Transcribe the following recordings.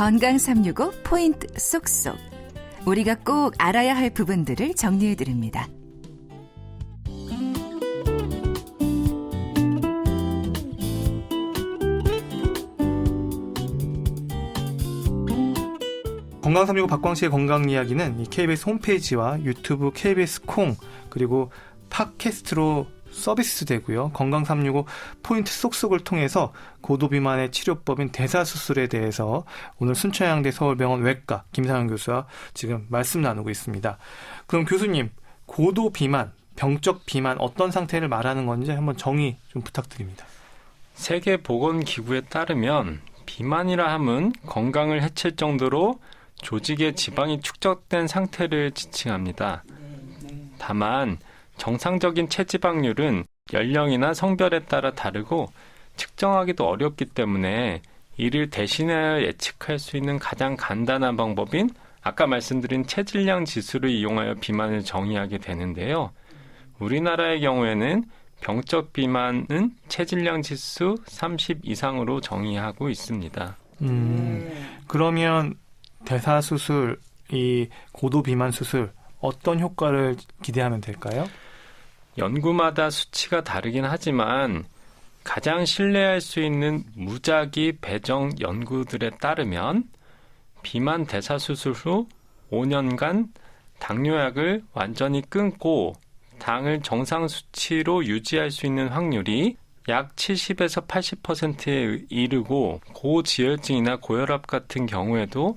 건강 365 포인트 쏙쏙. 우리가 꼭 알아야 할 부분들을 정리해 드립니다. 건강 365 박광식의 건강 이야기는 이 KBS 홈페이지와 유튜브 KBS 콩 그리고 팟캐스트로 서비스 되고요. 건강 365 포인트 쏙쏙을 통해서 고도 비만의 치료법인 대사수술에 대해서 오늘 순천향대 서울병원 외과 김상현 교수와 지금 말씀 나누고 있습니다. 그럼 교수님, 고도 비만, 병적 비만 어떤 상태를 말하는 건지 한번 정의 좀 부탁드립니다. 세계 보건 기구에 따르면 비만이라 함은 건강을 해칠 정도로 조직의 지방이 축적된 상태를 지칭합니다. 다만 정상적인 체지방률은 연령이나 성별에 따라 다르고 측정하기도 어렵기 때문에 이를 대신하여 예측할 수 있는 가장 간단한 방법인 아까 말씀드린 체질량 지수를 이용하여 비만을 정의하게 되는데요. 우리나라의 경우에는 병적 비만은 체질량 지수 30 이상으로 정의하고 있습니다. 음, 그러면 대사수술, 이 고도 비만 수술 어떤 효과를 기대하면 될까요? 연구마다 수치가 다르긴 하지만 가장 신뢰할 수 있는 무작위 배정 연구들에 따르면 비만 대사 수술 후 5년간 당뇨약을 완전히 끊고 당을 정상 수치로 유지할 수 있는 확률이 약 70에서 80%에 이르고 고지혈증이나 고혈압 같은 경우에도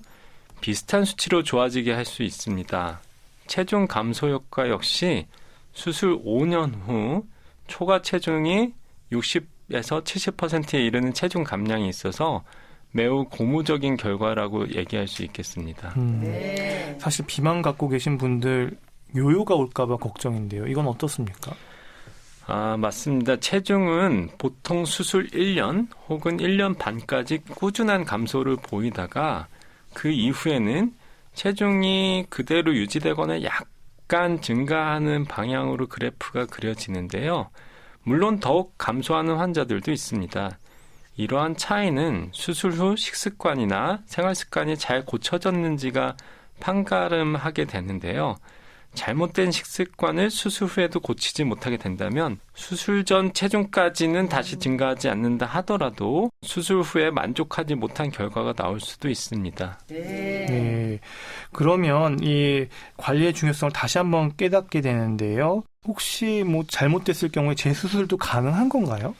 비슷한 수치로 좋아지게 할 수 있습니다. 체중 감소 효과 역시 수술 5년 후 초과 체중이 60에서 70%에 이르는 체중 감량이 있어서 매우 고무적인 결과라고 얘기할 수 있겠습니다. 음, 사실 비만 갖고 계신 분들 요요가 올까봐 걱정인데요. 이건 어떻습니까? 아, 맞습니다. 체중은 보통 수술 1년 혹은 1년 반까지 꾸준한 감소를 보이다가 그 이후에는 체중이 그대로 유지되거나 약 간 증가하는 방향으로 그래프가 그려지는데요. 물론 더욱 감소하는 환자들도 있습니다. 이러한 차이는 수술 후 식습관이나 생활 습관이 잘 고쳐졌는지가 판가름하게 되는데요. 잘못된 식습관을 수술 후에도 고치지 못하게 된다면 수술 전 체중까지는 다시 증가하지 않는다 하더라도 수술 후에 만족하지 못한 결과가 나올 수도 있습니다. 네. 그러면 이 관리의 중요성을 다시 한번 깨닫게 되는데요. 혹시 뭐 잘못됐을 경우에 재수술도 가능한 건가요?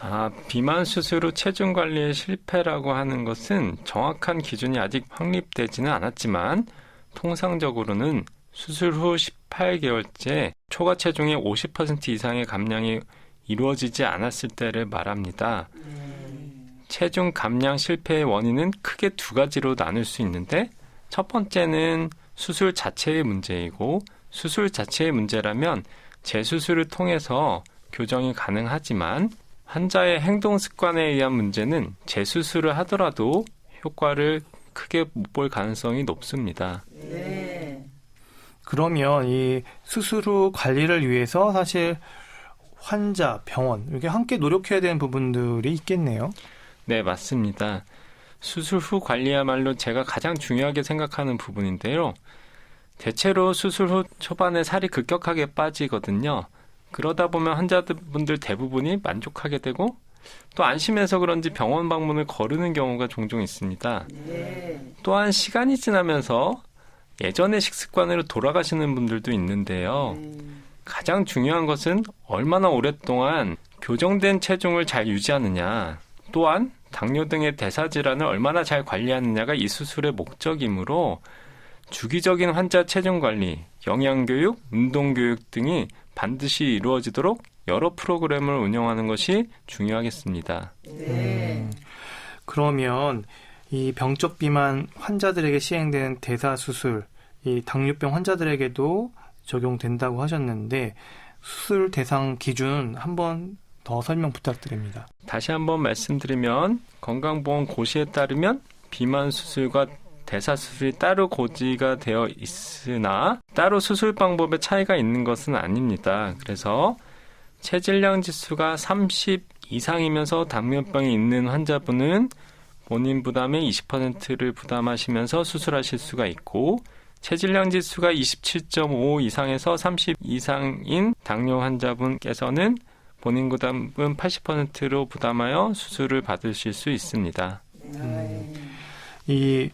아, 비만 수술 후 체중 관리의 실패라고 하는 것은 정확한 기준이 아직 확립되지는 않았지만 통상적으로는 수술 후 18개월째 초과 체중의 50% 이상의 감량이 이루어지지 않았을 때를 말합니다. 체중 감량 실패의 원인은 크게 두 가지로 나눌 수 있는데 첫 번째는 수술 자체의 문제이고 수술 자체의 문제라면 재수술을 통해서 교정이 가능하지만 환자의 행동 습관에 의한 문제는 재수술을 하더라도 효과를 크게 못 볼 가능성이 높습니다. 그러면 이 수술 후 관리를 위해서 사실 환자, 병원 이렇게 함께 노력해야 되는 부분들이 있겠네요. 네, 맞습니다. 수술 후 관리야말로 제가 가장 중요하게 생각하는 부분인데요. 대체로 수술 후 초반에 살이 급격하게 빠지거든요. 그러다 보면 환자분들 대부분이 만족하게 되고 또 안심해서 그런지 병원 방문을 거르는 경우가 종종 있습니다. 또한 시간이 지나면서 예전의 식습관으로 돌아가시는 분들도 있는데요. 가장 중요한 것은 얼마나 오랫동안 교정된 체중을 잘 유지하느냐, 또한 당뇨 등의 대사 질환을 얼마나 잘 관리하느냐가 이 수술의 목적이므로 주기적인 환자 체중 관리, 영양 교육, 운동 교육 등이 반드시 이루어지도록 여러 프로그램을 운영하는 것이 중요하겠습니다. 음, 그러면 이 병적 비만 환자들에게 시행되는 대사 수술, 이 당뇨병 환자들에게도 적용된다고 하셨는데 수술 대상 기준 한번 더 설명 부탁드립니다. 다시 한번 말씀드리면 건강보험 고시에 따르면 비만 수술과 대사 수술이 따로 고지가 되어 있으나 따로 수술 방법에 차이가 있는 것은 아닙니다. 그래서 체질량 지수가 30 이상이면서 당뇨병이 있는 환자분은 본인 부담의 20%를 부담하시면서 수술하실 수가 있고 체질량 지수가 27.5 이상에서 30 이상인 당뇨 환자분께서는 본인 부담은 80%로 부담하여 수술을 받으실 수 있습니다. 이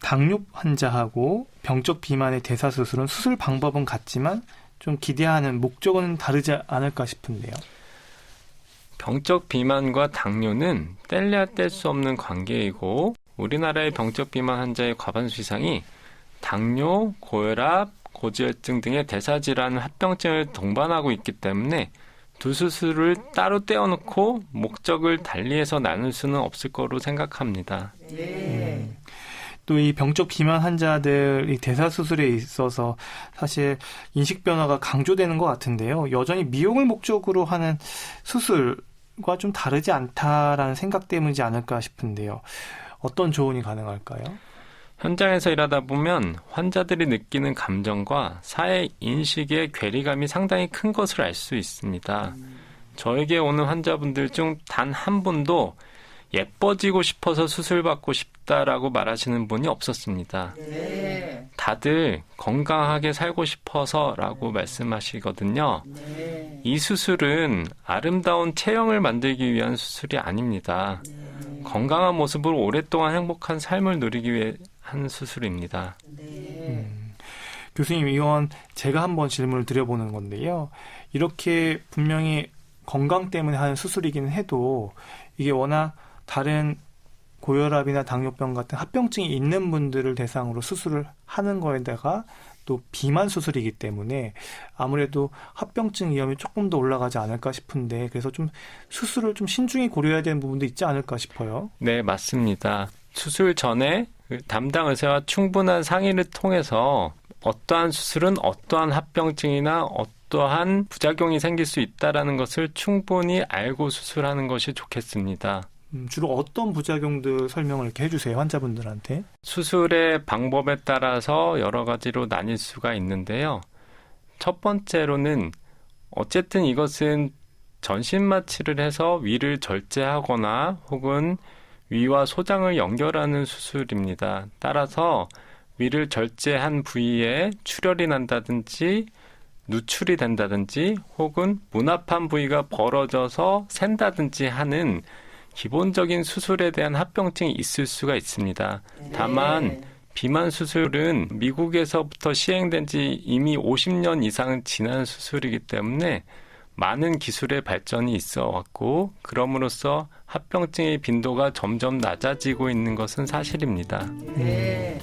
당뇨 환자하고 병적 비만의 대사 수술은 수술 방법은 같지만 좀 기대하는 목적은 다르지 않을까 싶은데요. 병적 비만과 당뇨는 뗄래야 뗄 수 없는 관계이고 우리나라의 병적 비만 환자의 과반수 이상이 당뇨, 고혈압, 고지혈증 등의 대사질환 합병증을 동반하고 있기 때문에 두 수술을 따로 떼어놓고 목적을 달리해서 나눌 수는 없을 거로 생각합니다. 또이 병적 비만 환자들이 대사 수술에 있어서 사실 인식 변화가 강조되는 것 같은데요. 여전히 미용을 목적으로 하는 수술과 좀 다르지 않다라는 생각 때문이지 않을까 싶은데요. 어떤 조언이 가능할까요? 현장에서 일하다 보면 환자들이 느끼는 감정과 사회 인식의 괴리감이 상당히 큰 것을 알 수 있습니다. 저에게 오는 환자분들 중 단 한 분도 예뻐지고 싶어서 수술받고 싶다라고 말하시는 분이 없었습니다. 다들 건강하게 살고 싶어서라고 말씀하시거든요. 이 수술은 아름다운 체형을 만들기 위한 수술이 아닙니다. 건강한 모습으로 오랫동안 행복한 삶을 누리기 위해 한 수술입니다. 교수님, 이건 제가 한번 질문을 드려보는 건데요. 이렇게 분명히 건강 때문에 하는 수술이기는 해도 이게 워낙 다른 고혈압이나 당뇨병 같은 합병증이 있는 분들을 대상으로 수술을 하는 거에다가 또 비만 수술이기 때문에 아무래도 합병증 위험이 조금 더 올라가지 않을까 싶은데 그래서 좀 수술을 좀 신중히 고려해야 되는 부분도 있지 않을까 싶어요. 네, 맞습니다. 수술 전에 그 담당 의사와 충분한 상의를 통해서 어떠한 수술은 어떠한 합병증이나 어떠한 부작용이 생길 수 있다라는 것을 충분히 알고 수술하는 것이 좋겠습니다. 음, 주로 어떤 부작용들 설명을 이렇게 해주세요 환자분들한테. 수술의 방법에 따라서 여러 가지로 나뉠 수가 있는데요. 첫 번째로는 어쨌든 이것은 전신 마취를 해서 위를 절제하거나 혹은 위와 소장을 연결하는 수술입니다. 따라서 위를 절제한 부위에 출혈이 난다든지 누출이 된다든지 혹은 문합한 부위가 벌어져서 샌다든지 하는 기본적인 수술에 대한 합병증이 있을 수가 있습니다. 다만 비만 수술은 미국에서부터 시행된 지 이미 50년 이상 지난 수술이기 때문에 많은 기술의 발전이 있어 왔고 그럼으로써 합병증의 빈도가 점점 낮아지고 있는 것은 사실입니다. 음,